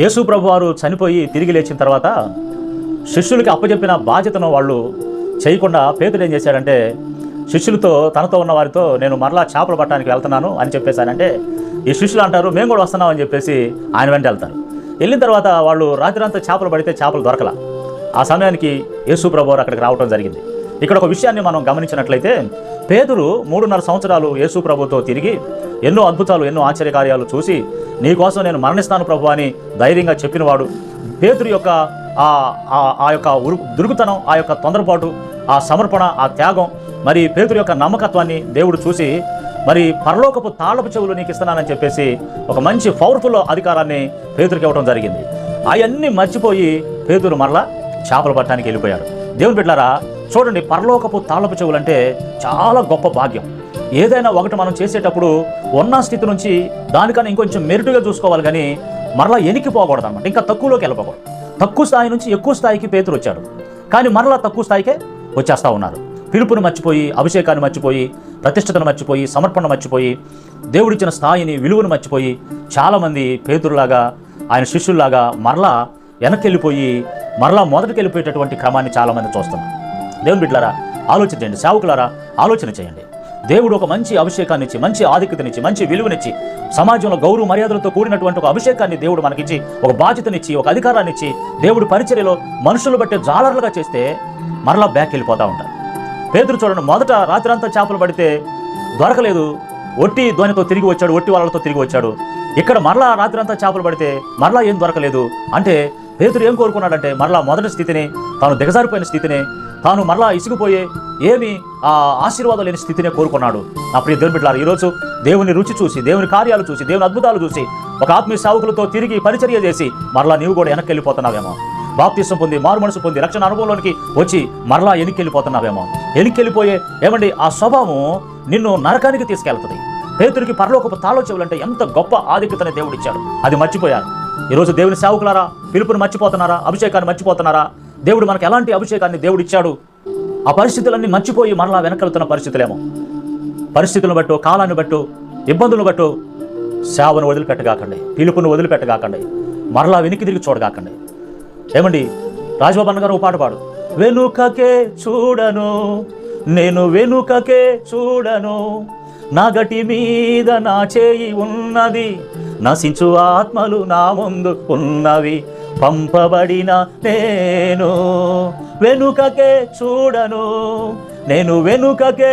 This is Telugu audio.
యేసు ప్రభు వారు చనిపోయి తిరిగి లేచిన తర్వాత శిష్యులకి అప్పచెప్పిన బాధ్యతను వాళ్ళు చేయకుండా పేతుడు ఏం చేశాడంటే శిష్యులతో తనతో ఉన్న వారితో నేను మరలా చేపలు పట్టడానికి వెళ్తున్నాను అని చెప్పేశానంటే ఈ శిష్యులు అంటారు మేము కూడా వస్తున్నాం అని చెప్పేసి ఆయన వెంట వెళ్తారు. వెళ్ళిన తర్వాత వాళ్ళు రాత్రి అంతా చేపలు పడితే చేపలు దొరకల. ఆ సమయానికి యేసు ప్రభు వారు అక్కడికి రావడం జరిగింది. ఇక్కడ ఒక విషయాన్ని మనం గమనించినట్లయితే పేదరు మూడున్నర సంవత్సరాలు యేసు ప్రభుతో తిరిగి ఎన్నో అద్భుతాలు ఎన్నో ఆశ్చర్యకార్యాలు చూసి నీకోసం నేను మరణిస్తాను ప్రభు అని ధైర్యంగా చెప్పినవాడు. పేతురు యొక్క ఆ ఆ- యొక్క దురుగుతనం ఆ యొక్క తొందరపాటు ఆ సమర్పణ ఆ త్యాగం మరి పేతురు యొక్క నమ్మకత్వాన్ని దేవుడు చూసి మరి పరలోకపు తాళపు చెవులు నీకు ఇస్తున్నానని చెప్పేసి ఒక మంచి పవర్ఫుల్ అధికారాన్ని పేతురికి ఇవ్వడం జరిగింది. అవన్నీ మర్చిపోయి పేతురు మరలా చేపలు పట్టడానికి వెళ్ళిపోయాడు దేవుని బిడ్డారా చూడండి పరలోకపు తాళపు చెవులు అంటే చాలా గొప్ప భాగ్యం. ఏదైనా ఒకటి మనం చేసేటప్పుడు ఉన్న స్థితి నుంచి దానికన్నా ఇంకొంచెం మెరుటుగా చూసుకోవాలి కానీ మరలా ఎనికిపోకూడదు అనమాట ఇంకా తక్కువలోకి వెళ్ళిపోకూడదు తక్కువ స్థాయి నుంచి ఎక్కువ స్థాయికి పేతురు వచ్చాడు. కానీ మరలా తక్కువ స్థాయికే వచ్చేస్తూ ఉన్నారు. పిలుపును మర్చిపోయి అభిషేకాన్ని మర్చిపోయి ప్రతిష్టతను మర్చిపోయి సమర్పణ మర్చిపోయి దేవుడిచ్చిన స్థాయిని విలువను మర్చిపోయి చాలామంది పేతురులాగా ఆయన శిష్యుల్లాగా మరలా వెనక్కి వెళ్ళిపోయి మరలా మొదటికి వెళ్ళిపోయేటటువంటి క్రమాన్ని చాలామంది చూస్తున్నారు. దేవుని బిడ్డలారా ఆలోచించండి సేవకులారా ఆలోచన చేయండి. దేవుడు ఒక మంచి అభిషేకాన్ని ఇచ్చి మంచి ఆధిక్యతనిచ్చి మంచి విలువనిచ్చి సమాజంలో గౌరవ మర్యాదలతో కూడినటువంటి ఒక అభిషేకాన్ని దేవుడు మనకిచ్చి ఒక బాధ్యతనిచ్చి ఒక అధికారాన్ని ఇచ్చి దేవుడు పరిచర్యలో మనుషులు బట్టే జాలర్లుగా చేస్తే మరలా బ్యాక్ వెళ్ళిపోతూ ఉంటారు. పేదరు చూడండి మొదట రాత్రంతా చేపలు పడితే దొరకలేదు. ఒట్టి ధ్వనితో తిరిగి వచ్చాడు ఒట్టి వాళ్ళతో తిరిగి వచ్చాడు. ఇక్కడ మరలా రాత్రంతా చేపలు పడితే మరలా ఏం దొరకలేదు. అంటే పేతుడు ఏం కోరుకున్నాడంటే మరలా మొదటి స్థితిని తాను దిగజారిపోయిన స్థితిని తాను మరలా ఇసుకుపోయే ఏమి ఆ ఆశీర్వాదం లేని స్థితినే కోరుకున్నాడు. నా ప్రియ దేవుని బిడ్డలారు ఈరోజు దేవుని రుచి చూసి దేవుని కార్యాలు చూసి దేవుని అద్భుతాలు చూసి ఒక ఆత్మీయ సావుకులతో తిరిగి పరిచర్య చేసి మరలా నీవు కూడా వెనక్కి వెళ్ళిపోతున్నావేమో బాప్తీసం పొంది మారు మనసు పొంది రక్షణ అనుభవంలోనికి వచ్చి మరలా ఎనికెళ్ళిపోతున్నావేమో ఎనికెళ్ళిపోయే ఏమండి ఆ స్వభావం నిన్ను నరకానికి తీసుకెళ్తుంది. పేతురికి పరలోకపు తాళో చెవులంటే ఎంత గొప్ప ఆధిక్యతని దేవుడిచ్చాడు. అది మర్చిపోయారు. ఈరోజు దేవుని సేవకులారా పిలుపుని మర్చిపోతున్నారా అభిషేకాన్ని మర్చిపోతున్నారా? దేవుడు మనకు ఎలాంటి అభిషేకాన్ని దేవుడిచ్చాడు? ఆ పరిస్థితులన్నీ మర్చిపోయి మరలా వెనకలుతున్న పరిస్థితులేమో. పరిస్థితులను బట్టు కాలాన్ని బట్టు ఇబ్బందులను బట్టు సేవను వదిలిపెట్టగాకండి. పిలుపును వదిలిపెట్టగాకండి. మరలా వెనక్కి తిరిగి చూడగాకండి. ఏమండి? రాజబాబు గారు పాట పాడు. వెనుకకే చూడను నేను వెనుకకే చూడను నా గటి మీద నా చేయి ఉన్నది నశించు ఆత్మలు నా ముందు ఉన్నవి. పంపబడిన నేను వెనుకకే చూడను నేను వెనుకకే